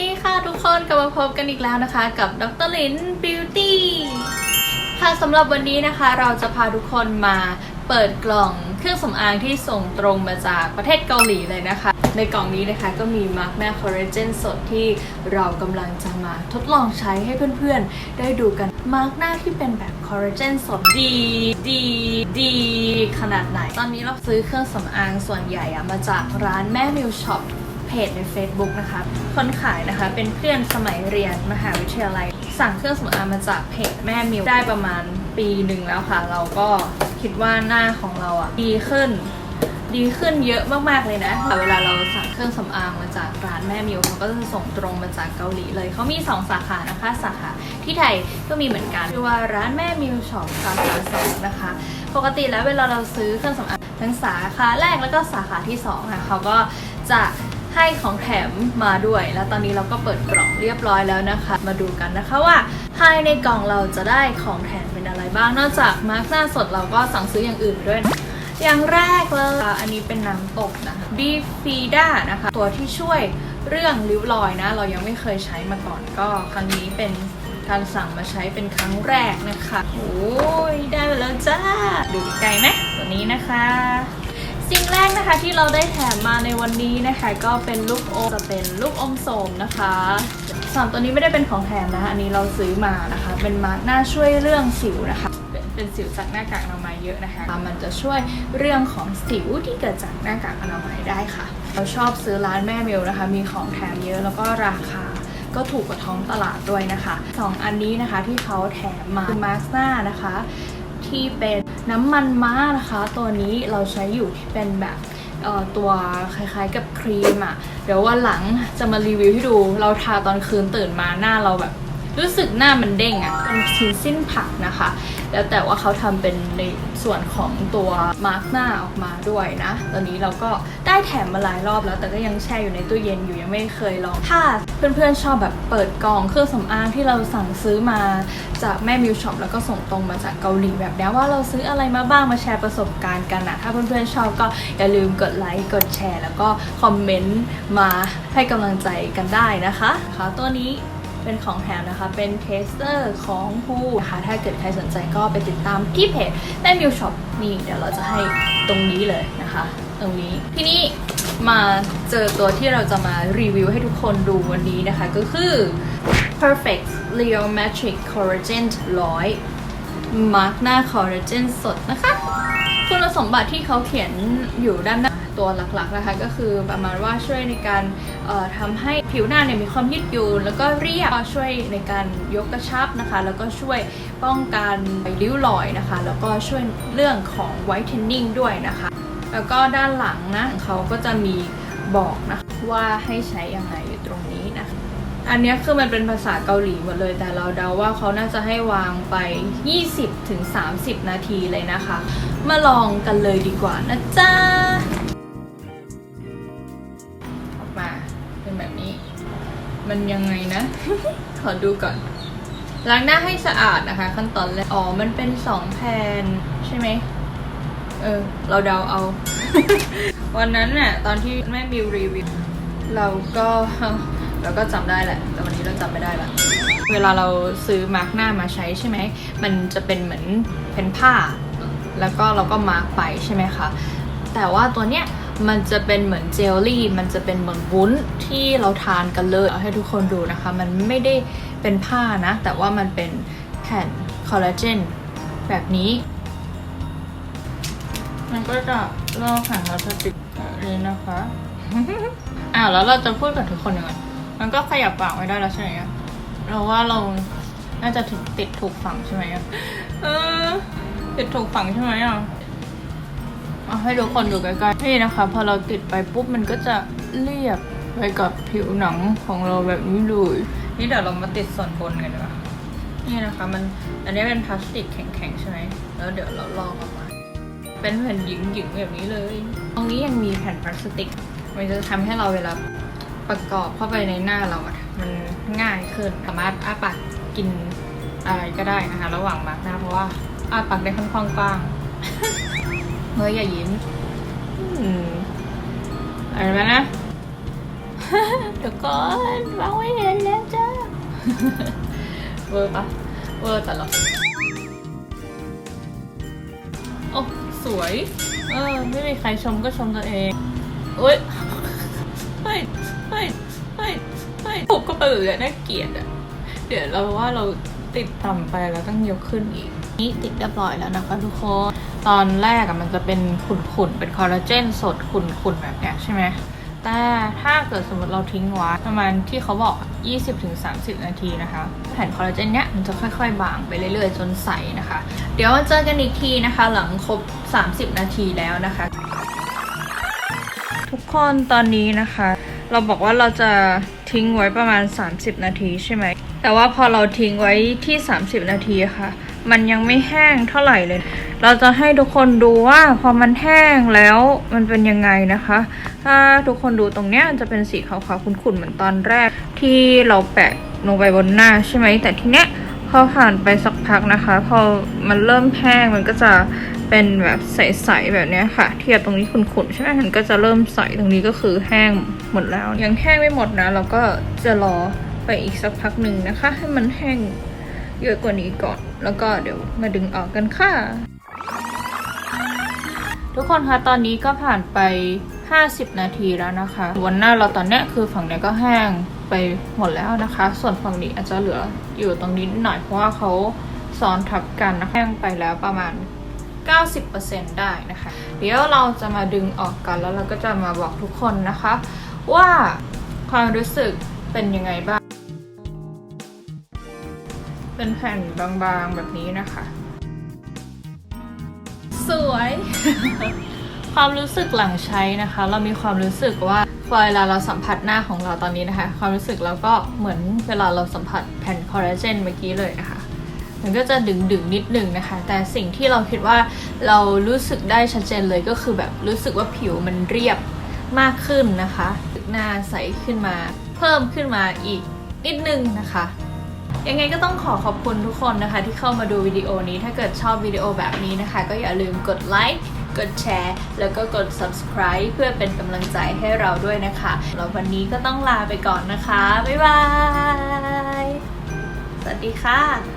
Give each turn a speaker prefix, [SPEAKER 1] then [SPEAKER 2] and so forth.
[SPEAKER 1] ดีค่ะทุกคนกลับมาพบกันอีกแล้วนะคะ กับดรลินบิวตี้ค่ะสำหรับวันนี้นะคะ เราจะพาทุกคนมาเปิดกล่องเครื่องสำอางที่ส่งตรงมาจากประเทศเกาหลีเลยนะคะ ในกล่องนี้นะคะก็มีมาร์กหน้าคอลลาเจนสดที่เรากำลังจะมาทดลองใช้ให้เพื่อนๆ ได้ดูกันมาร์กหน้าที่เป็นแบบคอลลาเจนสดดีดีดีขนาดไหน ตอนนี้เราซื้อเครื่องสำอางส่วนใหญ่อะมาจากร้านแม่มิวช็อป เพจใน Facebook นะคะคนขายนะคะเป็นเพื่อนสมัยเรียนมหาวิทยาลัย สั่งเครื่องสำอางมาจากเพจแม่มิวได้ประมาณปีหนึ่งแล้วค่ะ เราก็คิดว่าหน้าของเราอะดีขึ้น ดีขึ้นเยอะมากๆเลยนะแต่เวลาเราสั่งเครื่องสำอางมาจากร้านแม่มิวเขาก็จะส่งตรงมาจากเกาหลีเลยเขามี 2 สาขานะคะ สาขาที่ไทยก็มีเหมือนกันชื่อว่าร้านแม่มิวช็อปสาขาสองนะคะ ปกติแล้วเวลาเราซื้อเครื่องสำอางทั้งสาขาแรกแล้วก็สาขาที่2ค่ะเขาก็จะ ให้ของแถมมาด้วย แล้วตอนนี้เราก็เปิดกล่องเรียบร้อยแล้วนะคะ มาดูกันนะคะว่าภายในกล่องเราจะได้ของแถมเป็นอะไรบ้าง นอกจากมาร์กหน้าสดเราก็สั่งซื้ออย่างอื่นด้วยนะอย่างแรกเลยอันนี้เป็นน้ำตกนะคะ b f i d a นะคะ ตัวที่ช่วยเรื่องริ้วรอยนะ เรายังไม่เคยใช้มาก่อนก็ครั้งนี้เป็นการสั่งมาใช้เป็นครั้งแรกนะคะ โอ้ยได้แล้วจ้า ดูไกลไหมตัวนี้นะคะ สิ่งแรกนะคะที่เราได้แถมมาในวันนี้นะคะ ก็เป็นลูกอมจะเป็นลูกอมโสมนะคะสามตัวนี้ไม่ได้เป็นของแถมนะคะอันนี้เราซื้อมานะคะ เป็นมาร์กหน้าช่วยเรื่องสิวนะคะ เป็นสิวจากหน้ากากอนามัยเยอะนะคะ มันจะช่วยเรื่องของสิวที่เกิดจากหน้ากากอนามัยได้ค่ะ เราชอบซื้อร้านแม่เมลนะคะ มีของแถมเยอะแล้วก็ราคาก็ถูกกว่าท้องตลาดด้วยนะคะสองอันนี้นะคะที่เขาแถมมาคือมาสหน้านะคะ ที่เป็นน้ำมันม้านะคะ ตัวนี้เราใช้อยู่ที่เป็นแบบตัวคล้ายๆกับครีมอะ่ะ เดี๋ยววันหลังจะมารีวิวให้ดู เราทาตอนคืนตื่นมาหน้าเราแบบ รู้สึกหน้ามันเด้งอะ่ะเป็นชิ้นสิ้นผักนะคะ แล้วแต่ว่าเขาทำเป็นในส่วนของตัวมาร์กหน้าออกมาด้วยนะ ตอนนี้เราก็ได้แถมมาหลายรอบแล้ว แต่ก็ยังแช่อยู่ในตู้เย็นอยู่ยังไม่เคยลอง ถ้าเพื่อนๆชอบแบบเปิดกล่องเครื่องสำอางที่เราสั่งซื้อมาจากแม่มิวช็อปแล้วก็ส่งตรงมาจากเกาหลีแบบนี้ว่าเราซื้ออะไรมาบ้างมาแชร์ประสบการณ์กันนะถ้าเพื่อนๆชอบก็อย่าลืมกดไลค์กดแชร์ แล้วก็คอมเมนต์มาให้กำลังใจกันได้นะคะค่ะตัวนี้ เป็นของแถมนะคะ เป็นเทสเตอร์ของผู้นะคะถ้าเกิดใครสนใจก็ไปติดตามที่เพจแม่มิวช็อปนี่เดี๋ยวเราจะให้ตรงนี้เลยนะคะ ตรงนี้ทีนี้มาเจอตัวที่เราจะมารีวิวให้ทุกคนดูวันนี้นะคะ ก็คือ perfect leometric collagen 100มาร์กหน้าคอลลาเจนสดนะคะ คุณสมบัติที่เขาเขียนอยู่ด้านหน้า ตัวหลักๆนะคะ ก็คือประมาณว่าช่วยในการเอ่อทำให้ผิวหน้าเนี่ยมีความยืดหยุ่นแล้วก็เรียบช่วยในการยกกระชับนะคะ แล้วก็ช่วยป้องกันริ้วรอยนะคะ แล้วก็ช่วยเรื่องของไวท์เทนนิ่งด้วยนะคะ แล้วก็ด้านหลังนะเขาก็จะมีบอกนะคะว่าให้ใช้ยังไงอยู่ตรงนี้นะคะอันนี้คือมันเป็นภาษาเกาหลีหมดเลย แต่เราเดาว่าเขาน่าจะให้วางไป 20-30ถึง30นาทีเลยนะคะ มาลองกันเลยดีกว่านะจ๊ะ มันยังไงนะ ขอดูก่อน ล้างหน้าให้สะอาดนะคะ ขั้นตอนแรก อ๋อ มันเป็นสองแผ่นใช่ไหม เออ เราเดาเอา วันนั้นน่ะตอนที่แม่บิวรีวิว เราก็เราก็จำได้แหละ แต่วันนี้เราจำไม่ได้ละ เวลาเราซื้อมาร์กหน้ามาใช้ใช่ไหม มันจะเป็นเหมือนเป็นผ้า แล้วก็เราก็มาร์กไปใช่ไหมคะ แต่ว่าตัวเนี้ย มันจะเป็นเหมือนเจลลี่ มันจะเป็นเหมือนวุ้นที่เราทานกันเลย เอาให้ทุกคนดูนะคะ มันไม่ได้เป็นผ้านะ แต่ว่ามันเป็นแผ่นคอลลาเจนแบบนี้ มันก็จะลอกแผ่นพลาสติกแบบนี้นะคะ อ้าวแล้วเราจะพูดกับทุกคนยังไงมันก็ขยับปากไม่ได้แล้วใช่ไหมเราว่าเรา น่าจะถึงติดถูกฝังใช่ไหมอะเออติดถูกฝังใช่ไหมอะ เอาให้ทุกคนดูใกล้ๆนี่นะคะ พอเราติดไปปุ๊บมันก็จะเรียบไปกับผิวหนังของเราแบบนี้เลยนี่เดี๋ยวเรามาติดส่วนบนกันดีกว่านี่นะคะมันอันนี้เป็นพลาสติกแข็งๆใช่ไหมแล้วเดี๋ยวเราลอกออกมา เป็นแผ่นหยิงๆแบบนี้เลย ตรงนี้ยังมีแผ่นพลาสติก มันจะทำให้เราเวลาประกอบเข้าไปในหน้าเราอะมันง่ายขึ้นสามารถอ้าปากกินอะไรก็ได้นะคะ ระหว่างมาร์กหน้าเพราะว่าอ้าปากได้ค่อนข้างกว้าง เฮ้ยอย่ายิ้มอืมอะไรไหมนะทุกคนมองไม่เห็นแล้วจ้าเวอร์ปะเวอร์แต่ละโอ้สวย เออ ไม่มีใครชมก็ชมตัวเองโอ้ยเฮ้ยเฮ้ยเฮ้ยเฮ้ยถูกก็ไปเลยน่าเกลียดอะเดี๋ยวเราว่าเราติดต่ำไปเราต้องยกขึ้นอีก นี่ติดเรียบร้อยแล้วนะคะทุกคน ตอนแรกอะมันจะเป็นขุ่นๆ เป็นคอลลาเจนสดขุ่นๆ แบบเนี้ยใช่ไหม แต่ถ้าเกิดสมมติเราทิ้งไว้ประมาณที่เขาบอก 20-30 นาทีนะคะ แผ่นคอลลาเจนเนี้ยมันจะค่อยๆ บางไปเรื่อยๆ จนใสนะคะ เดี๋ยวมาเจอกันอีกทีนะคะ หลังครบ 30 นาทีแล้วนะคะ ทุกคนตอนนี้นะคะ เราบอกว่าเราจะทิ้งไว้ประมาณ 30 นาทีใช่ไหม แต่ว่าพอเราทิ้งไว้ที่ 30 นาทีะค่ะ มันยังไม่แห้งเท่าไหร่เลย เราจะให้ทุกคนดูว่าพอมันแห้งแล้วมันเป็นยังไงนะคะ ถ้าทุกคนดูตรงเนี้ยจะเป็นสีขาวๆขุ่นๆเหมือนตอนแรก ที่เราแปะลงไปบนหน้าใช่ไหมแต่ทีเนี้ยพอผ่านไปสักพักนะคะ พอมันเริ่มแห้งมันก็จะเป็นแบบใสๆแบบเนี้ยค่ะ เทียบตรงนี้ขุ่นๆใช่ไหมมันก็จะเริ่มใสตรงนี้ก็คือแห้งหมดแล้ว ยังแห้งไม่หมดนะ เราก็จะรอไปอีกสักพักหนึ่งนะคะ ให้มันแห้ง เยอะกว่านี้ก่อน แล้วก็เดี๋ยวมาดึงออกกันค่ะ ทุกคนคะตอนนี้ก็ผ่านไป 50 นาทีแล้วนะคะ วันหน้าเราตอนนี้คือฝั่งนี้ก็แห้งไปหมดแล้วนะคะ ส่วนฝั่งนี้อาจจะเหลืออยู่ตรงนี้หน่อยเพราะว่าเขาซ้อนทับกันนะแห้งไปแล้วประมาณ 90%ได้นะคะ เดี๋ยวเราจะมาดึงออกกันแล้วเราก็จะมาบอกทุกคนนะคะ ว่าความรู้สึกเป็นยังไงบ้าง เป็นแผ่นบางๆแบบนี้นะคะ สวย ความรู้สึกหลังใช้นะคะ เรามีความรู้สึกว่าเวลาเราสัมผัสหน้าของเราตอนนี้นะคะ ความรู้สึกเราก็เหมือนเวลาเราสัมผัสแผ่นคอลลาเจนเมื่อกี้เลยนะคะมันก็จะดึงดึงๆนิดนึงนะคะ แต่สิ่งที่เราคิดว่าเรารู้สึกได้ชัดเจนเลยก็คือแบบรู้สึกว่าผิวมันเรียบมากขึ้นนะคะหน้าใสขึ้นมา เพิ่มขึ้นมาอีกนิดนึงนะคะ ยังไงก็ต้องขอขอบคุณทุกคนนะคะ ที่เข้ามาดูวิดีโอนี้ ถ้าเกิดชอบวิดีโอแบบนี้นะคะ ก็อย่าลืมกดไลค์ กดแชร์ แล้วก็กด subscribe เพื่อเป็นกำลังใจให้เราด้วยนะคะแล้ววันนี้ก็ต้องลาไปก่อนนะคะ บ๊ายบาย สวัสดีค่ะ